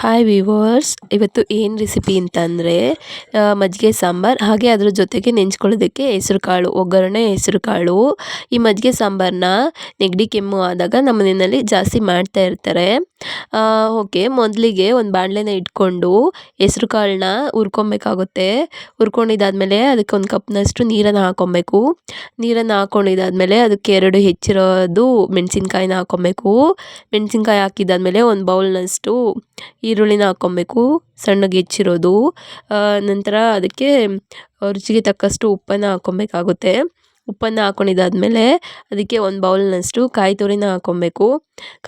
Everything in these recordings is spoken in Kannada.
ಹಾಯ್ ವಿವರ್ಸ್ ಇವತ್ತು ಏನು ರೆಸಿಪಿ ಅಂತಂದರೆ ಮಜ್ಜಿಗೆ ಸಾಂಬಾರು. ಹಾಗೆ ಅದರ ಜೊತೆಗೆ ನೆಂಚ್ಕೊಳ್ಳೋದಕ್ಕೆ ಹೆಸ್ರು ಕಾಳು ಒಗ್ಗರಣೆ ಹೆಸ್ರು ಕಾಳು ಈ ಮಜ್ಜಿಗೆ ಸಾಂಬಾರನ್ನ ನೆಗಡಿ ಕೆಮ್ಮು ಆದಾಗ ನಮ್ಮ ಮನೆಯಲ್ಲಿ ಜಾಸ್ತಿ ಮಾಡ್ತಾ ಇರ್ತಾರೆ. ಓಕೆ, ಮೊದಲಿಗೆ ಒಂದು ಬಾಣಲೆನ ಇಟ್ಕೊಂಡು ಹೆಸ್ರು ಕಾಳನ್ನ ಹುರ್ಕೊಬೇಕಾಗುತ್ತೆ. ಹುರ್ಕೊಂಡಿದ್ದಾದ್ಮೇಲೆ ಅದಕ್ಕೆ ಒಂದು ಕಪ್ನಷ್ಟು ನೀರನ್ನು ಹಾಕ್ಕೊಬೇಕು ನೀರನ್ನು ಹಾಕ್ಕೊಂಡಿದ್ದಾದಮೇಲೆ ಅದಕ್ಕೆ ಎರಡು ಹೆಚ್ಚಿರೋದು ಮೆಣಸಿನ್ಕಾಯಿನ ಹಾಕ್ಕೊಬೇಕು ಮೆಣಸಿನ್ಕಾಯಿ ಹಾಕಿದ್ದಾದ್ಮೇಲೆ ಒಂದು ಬೌಲ್ನಷ್ಟು ಈರುಳ್ಳಿನ ಹಾಕ್ಕೊಬೇಕು, ಸಣ್ಣಗೆ ಹೆಚ್ಚಿರೋದು. ನಂತರ ಅದಕ್ಕೆ ರುಚಿಗೆ ತಕ್ಕಷ್ಟು ಉಪ್ಪನ್ನು ಹಾಕ್ಕೊಬೇಕಾಗುತ್ತೆ. ಉಪ್ಪನ್ನು ಹಾಕ್ಕೊಂಡಿದ್ದಾದ್ಮೇಲೆ ಅದಕ್ಕೆ ಒಂದು ಬೌಲ್ನಷ್ಟು ಕಾಯಿ ತುರಿನ ಹಾಕ್ಕೊಬೇಕು.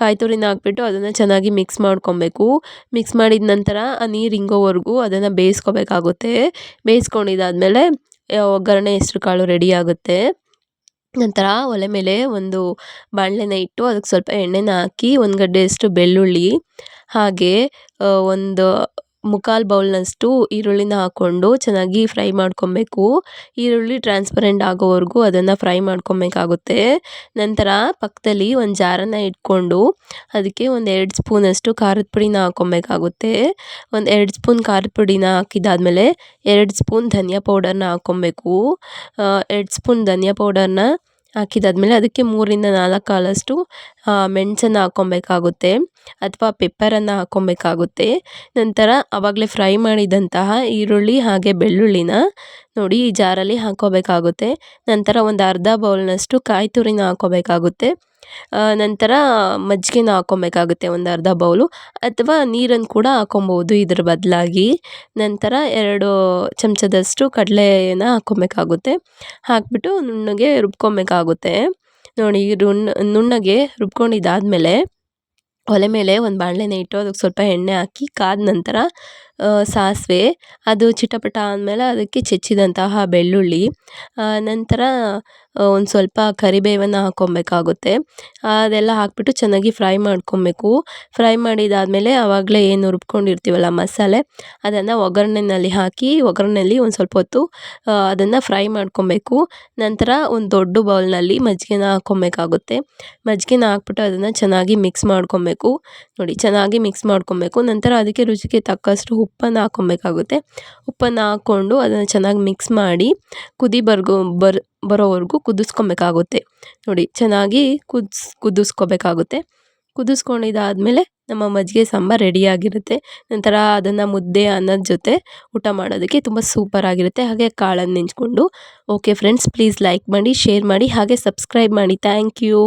ಕಾಯಿ ತುರಿನ ಹಾಕ್ಬಿಟ್ಟು ಅದನ್ನು ಚೆನ್ನಾಗಿ ಮಿಕ್ಸ್ ಮಾಡ್ಕೊಬೇಕು. ಮಿಕ್ಸ್ ಮಾಡಿದ ನಂತರ ಆ ನೀರು ಹಿಂಗೋವರೆಗೂ ಅದನ್ನು ಬೇಯಿಸ್ಕೋಬೇಕಾಗುತ್ತೆ. ಬೇಯಿಸ್ಕೊಂಡಿದ್ದಾದ್ಮೇಲೆ ಒಗ್ಗರಣೆ ಹೆಸ್ರು ಕಾಳು ರೆಡಿ ಆಗುತ್ತೆ. ನಂತರ ಒಲೆ ಮೇಲೆ ಒಂದು ಬಾಣಲೆನ ಇಟ್ಟು ಅದಕ್ಕೆ ಸ್ವಲ್ಪ ಎಣ್ಣೆನ ಹಾಕಿ ಒಂದು ಗಡ್ಡೆಯಷ್ಟು ಬೆಳ್ಳುಳ್ಳಿ ಹಾಗೆ ಒಂದು ಮುಕ್ಕಾಲು ಬೌಲ್ನಷ್ಟು ಈರುಳ್ಳಿನ ಹಾಕ್ಕೊಂಡು ಚೆನ್ನಾಗಿ ಫ್ರೈ ಮಾಡ್ಕೊಬೇಕು. ಈರುಳ್ಳಿ ಟ್ರಾನ್ಸ್ಪರೆಂಟ್ ಆಗೋವರೆಗೂ ಅದನ್ನು ಫ್ರೈ ಮಾಡ್ಕೊಬೇಕಾಗುತ್ತೆ. ನಂತರ ಪಕ್ಕದಲ್ಲಿ ಒಂದು ಜಾರನ್ನು ಇಟ್ಕೊಂಡು ಅದಕ್ಕೆ ಒಂದು ಎರಡು ಸ್ಪೂನಷ್ಟು ಖಾರದ ಪುಡಿನ ಹಾಕ್ಕೊಬೇಕಾಗುತ್ತೆ. ಒಂದು ಎರಡು ಸ್ಪೂನ್ ಖಾರದ ಪುಡಿನ ಹಾಕಿದ್ದಾದಮೇಲೆ ಎರಡು ಸ್ಪೂನ್ ಧನಿಯಾ ಪೌಡರ್ನ ಹಾಕ್ಕೊಬೇಕು. ಎರಡು ಸ್ಪೂನ್ ಧನಿಯಾ ಪೌಡರ್ನ ಹಾಕಿದ್ದಾದ್ಮೇಲೆ ಅದಕ್ಕೆ ಮೂರಿಂದ ನಾಲ್ಕು ಕಾಳಷ್ಟು ಮೆಣಸನ್ನು ಹಾಕ್ಕೊಬೇಕಾಗುತ್ತೆ ಅಥವಾ ಪೆಪ್ಪರನ್ನು ಹಾಕ್ಕೊಬೇಕಾಗುತ್ತೆ. ನಂತರ ಆವಾಗಲೇ ಫ್ರೈ ಮಾಡಿದಂತಹ ಈರುಳ್ಳಿ ಹಾಗೆ ಬೆಳ್ಳುಳ್ಳಿನ ನೋಡಿ ಈ ಜಾರಲ್ಲಿ ಹಾಕ್ಕೋಬೇಕಾಗುತ್ತೆ. ನಂತರ ಒಂದು ಅರ್ಧ ಬೌಲ್ನಷ್ಟು ಕಾಯಿ ತುರಿನ ಹಾಕ್ಕೋಬೇಕಾಗುತ್ತೆ. ನಂತರ ಮಜ್ಜಿಗೆನ ಹಾಕ್ಕೊಬೇಕಾಗುತ್ತೆ ಒಂದು ಅರ್ಧ ಬೌಲು ಅಥವಾ ನೀರನ್ನು ಕೂಡ ಹಾಕ್ಕೊಬೋದು ಇದರ ಬದಲಾಗಿ. ನಂತರ ಎರಡು ಚಮಚದಷ್ಟು ಕಡಲೆನ ಹಾಕ್ಕೊಬೇಕಾಗುತ್ತೆ. ಹಾಕಿಬಿಟ್ಟು ನುಣ್ಣಗೆ ರುಬ್ಕೊಬೇಕಾಗುತ್ತೆ. ನೋಡಿ ರುಣ್ಣ ನುಣ್ಣಗೆ ರುಬ್ಕೊಂಡಿದ್ದಾದ್ಮೇಲೆ, ಒಲೆ ಮೇಲೆ ಒಂದು ಬಾಣಲೆನ ಇಟ್ಟು, ಅದಕ್ಕೆ ಸ್ವಲ್ಪ ಎಣ್ಣೆ ಹಾಕಿ ಕಾದ ನಂತರ ಸಾಸಿವೆ, ಅದು ಚಿಟಪಟ ಅಂದಮೇಲೆ ಅದಕ್ಕೆ ಹೆಚ್ಚಿದಂತಹ ಬೆಳ್ಳುಳ್ಳಿ ನಂತರ ಒಂದು ಸ್ವಲ್ಪ ಕರಿಬೇವನ್ನು ಹಾಕ್ಕೊಬೇಕಾಗುತ್ತೆ. ಅದೆಲ್ಲ ಹಾಕಿಬಿಟ್ಟು ಚೆನ್ನಾಗಿ ಫ್ರೈ ಮಾಡ್ಕೊಬೇಕು. ಫ್ರೈ ಮಾಡಿದಾದಮೇಲೆ ಆವಾಗಲೇ ಏನು ರುಬ್ಕೊಂಡಿರ್ತೀವಲ್ಲ ಮಸಾಲೆ, ಅದನ್ನು ಒಗ್ಗರಣೆಯಲ್ಲಿ ಹಾಕಿ, ಒಗ್ಗರಣೆಯಲ್ಲಿ ಒಂದು ಸ್ವಲ್ಪ ಹೊತ್ತು ಅದನ್ನು ಫ್ರೈ ಮಾಡ್ಕೊಬೇಕು. ನಂತರ ಒಂದು ದೊಡ್ಡ ಬೌಲ್ನಲ್ಲಿ ಮಜ್ಜಿಗೆನ ಹಾಕ್ಕೊಬೇಕಾಗುತ್ತೆ. ಮಜ್ಜಿಗೆನ ಹಾಕ್ಬಿಟ್ಟು ಅದನ್ನು ಚೆನ್ನಾಗಿ ಮಿಕ್ಸ್ ಮಾಡ್ಕೊಬೇಕು. ನೋಡಿ, ಚೆನ್ನಾಗಿ ಮಿಕ್ಸ್ ಮಾಡ್ಕೊಬೇಕು. ನಂತರ ಅದಕ್ಕೆ ರುಚಿಗೆ ತಕ್ಕಷ್ಟು ಉಪ್ಪನ್ನು ಹಾಕ್ಕೊಬೇಕಾಗುತ್ತೆ. ಉಪ್ಪನ್ನು ಹಾಕ್ಕೊಂಡು ಅದನ್ನು ಚೆನ್ನಾಗಿ ಮಿಕ್ಸ್ ಮಾಡಿ ಕುದಿ ಬರ್ಗೋ, ಬರ್, ಬರೋವರೆಗೂ ಕುದಿಸ್ಕೊಬೇಕಾಗುತ್ತೆ. ನೋಡಿ, ಚೆನ್ನಾಗಿ ಕುದಿಸ್, ಕುದಿಸ್ಕೋಬೇಕಾಗುತ್ತೆ. ಕುದಿಸ್ಕೊಂಡಿದ್ದಾದ್ಮೇಲೆ ನಮ್ಮ ಮಜ್ಜಿಗೆ ಸಾಂಬಾರು ರೆಡಿಯಾಗಿರುತ್ತೆ. ನಂತರ ಅದನ್ನು ಮುದ್ದೆ, ಅನ್ನದ ಜೊತೆ ಊಟ ಮಾಡೋದಕ್ಕೆ ತುಂಬ ಸೂಪರಾಗಿರುತ್ತೆ. ಹಾಗೆ ಕಾಳನ್ನು ನೆಂಚ್ಕೊಂಡು. ಓಕೆ ಫ್ರೆಂಡ್ಸ್, ಪ್ಲೀಸ್ ಲೈಕ್ ಮಾಡಿ, ಶೇರ್ ಮಾಡಿ, ಹಾಗೆ ಸಬ್ಸ್ಕ್ರೈಬ್ ಮಾಡಿ. Thank you.